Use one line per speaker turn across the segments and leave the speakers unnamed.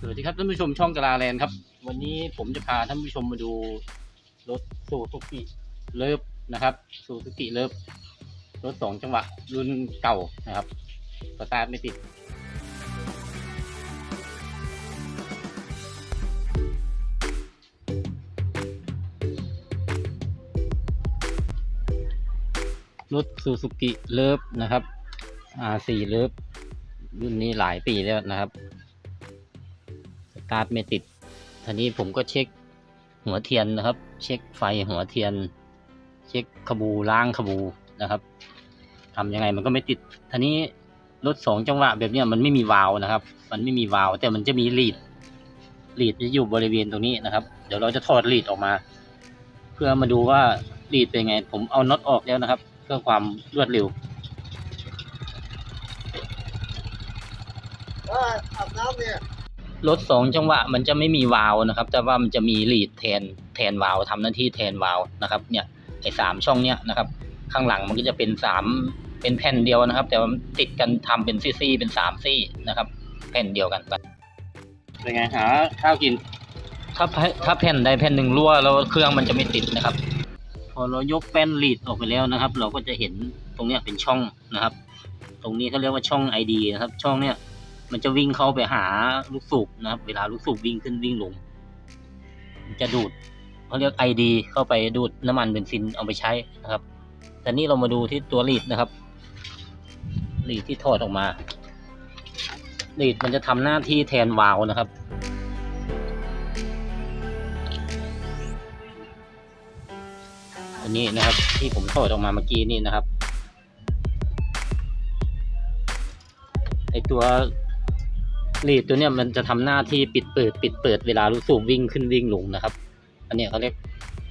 สวัสดีครับท่านผู้ชมช่องกลาแลนครับ วันนี้ผมจะพาท่านผู้ชมมาดูรถซูซูกิเลิฟนะครับซูซูกิเลิฟรถสองจังหวะรุ่นเก่านะครับสตาร์ทไม่ติด รถซูซูกิเลิฟนะครับ R4 เลิฟรุ่นนี้หลายปีแล้วนะครับ สตาร์ทไม่ติดทีนี้ผมก็เช็คหัวเทียนนะครับ เช็คไฟหัวเทียน เช็คขบูล้างขบูนะครับทำยังไงมันก็ไม่ติดทีนี้รถสองจังหวะแบบเนี้ยมันไม่มีวาล์วนะครับ มันไม่มีวาล์วแต่มันจะมีลีดลีดจะอยู่บริเวณตรงนี้นะครับ เดี๋ยวเราจะถอดลีดออกมา เพื่อมาดูว่าลีดเป็นไง ผมเอาน็อตออกแล้วนะครับ เพื่อความรวดเร็ว
เอออาบน้ำเนี่ย
รถสองจังหวะมันจะไม่มีวาล์วนะครับ แต่ว่ามันจะมีลีดแทนแทนวาล์วทำหน้าที่แทนวาล์วนะครับ เนี่ยไอ้สามช่องเนี้ยนะครับ ข้างหลังมันก็จะเป็นสามเป็นแผ่นเดียวนะครับ แต่ว่ามันติดกันทำเป็นซี่ๆเป็นสามซี่นะครับ แผ่นเดียวกันเป็นไงหาข้าวกิน ถ้าแผ่นถ้าแผ่นใดแผ่นหนึ่งรั่วแล้วเครื่องมันจะไม่ติดนะครับ พอเรายกแป้นลีดออกไปแล้วนะครับ เราก็จะเห็นตรงเนี้ยเป็นช่องนะครับ ตรงนี้เขาเรียกว่าช่อง ID นะครับ ช่องเนี้ย มันจะวิ่งเข้าไปหาลูกสูบนะครับ เวลาลูกสูบวิ่งขึ้นวิ่งลงมันจะดูดเขาเรียกไอดีเข้าไปดูดน้ำมันเบนซินเอาไปใช้นะครับ แต่นี่เรามาดูที่ตัวลีดนะครับลีดที่ถอดออกมาลีดมันจะทำหน้าที่แทนวาล์วนะครับ อันนี้นะครับที่ผมถอดออกมาเมื่อกี้นี่นะครับไอตัว ลีดตัวเนี้ยมันจะทำหน้าที่ปิดเปิด ปิดเปิดเวลาลูกสูบวิ่งขึ้นวิ่งลงนะครับ อันนี้เขาเรียก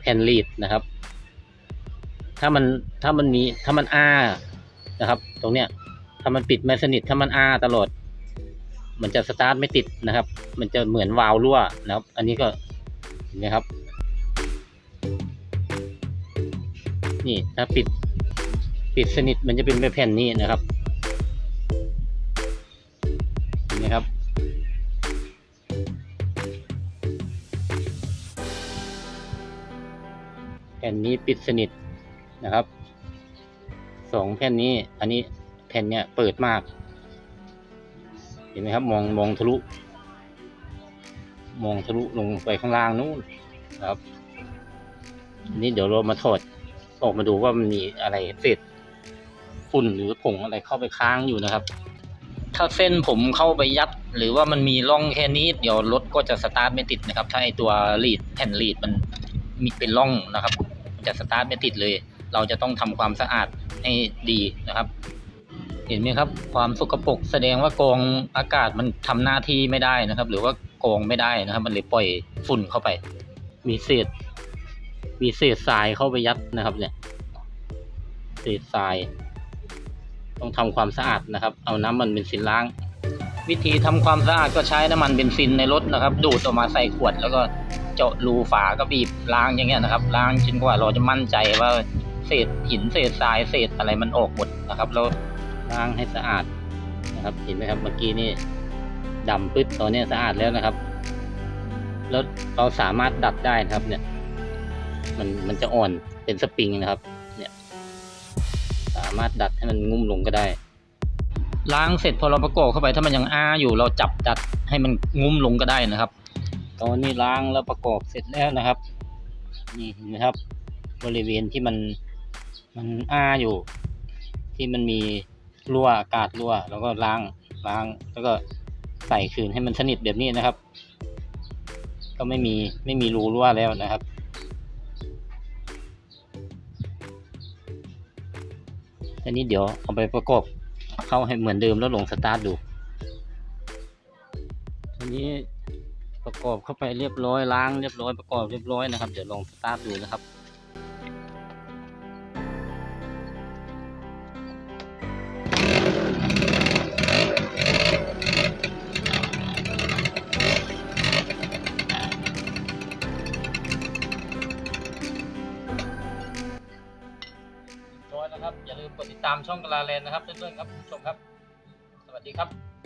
แผ่นลีดนะครับ ถ้ามันถ้ามันมีถ้ามันอ้านะครับ ตรงเนี้ยถ้ามันปิดไม่สนิทถ้ามันอ้าตลอด มันจะสตาร์ทไม่ติดนะครับ มันจะเหมือนวาล์วรั่วนะครับ อันนี้ก็เห็นไหมครับ นี่ถ้าปิดปิดสนิทมันจะเป็นแบบแผ่นนี้นะครับ แผ่นนี้ปิดสนิทนะครับสองแผ่นนี้ อันนี้แผ่นเนี้ยเปิดมาก เห็นไหมครับ มองมองทะลุ มองทะลุลงไปข้างล่างนู้นครับอันนี้เดี๋ยวเรามาถอดออกมาดูว่ามันมีอะไรเศษฝุ่นหรือผงอะไรเข้าไปค้างอยู่นะครับ ถ้าเส้นผมเข้าไปยัด หรือว่ามันมีร่องแค่นี้ เดี๋ยวรถก็จะสตาร์ทไม่ติดนะครับ ถ้าไอตัวลีดแผ่นลีดมัน มีเป็นร่องนะครับจะสตาร์ทไม่ติดเลย เราจะต้องทำความสะอาดให้ดีนะครับ เห็นไหมครับ ความสกปรกแสดงว่ากองอากาศมันทำหน้าที่ไม่ได้นะครับ หรือว่ากองไม่ได้นะครับ มันเลยปล่อยฝุ่นเข้าไป มีเศษมีเศษทรายเข้าไปยัดนะครับ เนี่ย เศษทราย ต้องทำความสะอาดนะครับ เอาน้ำมันเบนซินล้าง วิธีทำความสะอาดก็ใช้น้ำมันเบนซินในรถนะครับ ดูดออกมาใส่ขวดแล้วก็ เจาะรูฝาก็บีบล้างอย่างเงี้ยนะครับ ล้างจนกว่าเราจะมั่นใจว่าเศษหินเศษทรายเศษอะไรมันออกหมดนะครับแล้วล้างให้สะอาดนะครับ เห็นไหมครับเมื่อกี้นี่ดำปึ๊ดตอนนี้สะอาดแล้วนะครับ แล้วเราสามารถดัดได้นะครับ เนี่ย มันมันจะอ่อนเป็นสปริงนะครับ เนี่ย สามารถดัดให้มันงุ้มลงก็ได้ ล้างเสร็จพอเราประกอบเข้าไปถ้ามันยังอ้าอยู่เราจับดัดให้มันงุ้มลงก็ได้นะครับ ตอนนี้ล้างแล้วประกอบเสร็จแล้วนะครับ นี่เห็นไหมครับ บริเวณที่มันมันอ้าอยู่ ที่มันมีรั่วอากาศรั่ว แล้วก็ล้างล้าง แล้วก็ใส่คืนให้มันสนิทแบบนี้นะครับ ก็ไม่มีไม่มีรูรั่วแล้วนะครับอันนี้เดี๋ยวเอาไปประกอบเข้าให้เหมือนเดิมแล้วลงสตาร์ทดูทีนี้ ประกอบเข้าไปเรียบร้อยล้างเรียบร้อยประกอบเรียบร้อยนะครับ เดี๋ยวลองสตาร์ทดูนะครับร้อยนะครับ อย่าลืมกดติดตามช่องกลาแลนนะครับเพื่อนๆครับผู้ชมครับ สวัสดีครับ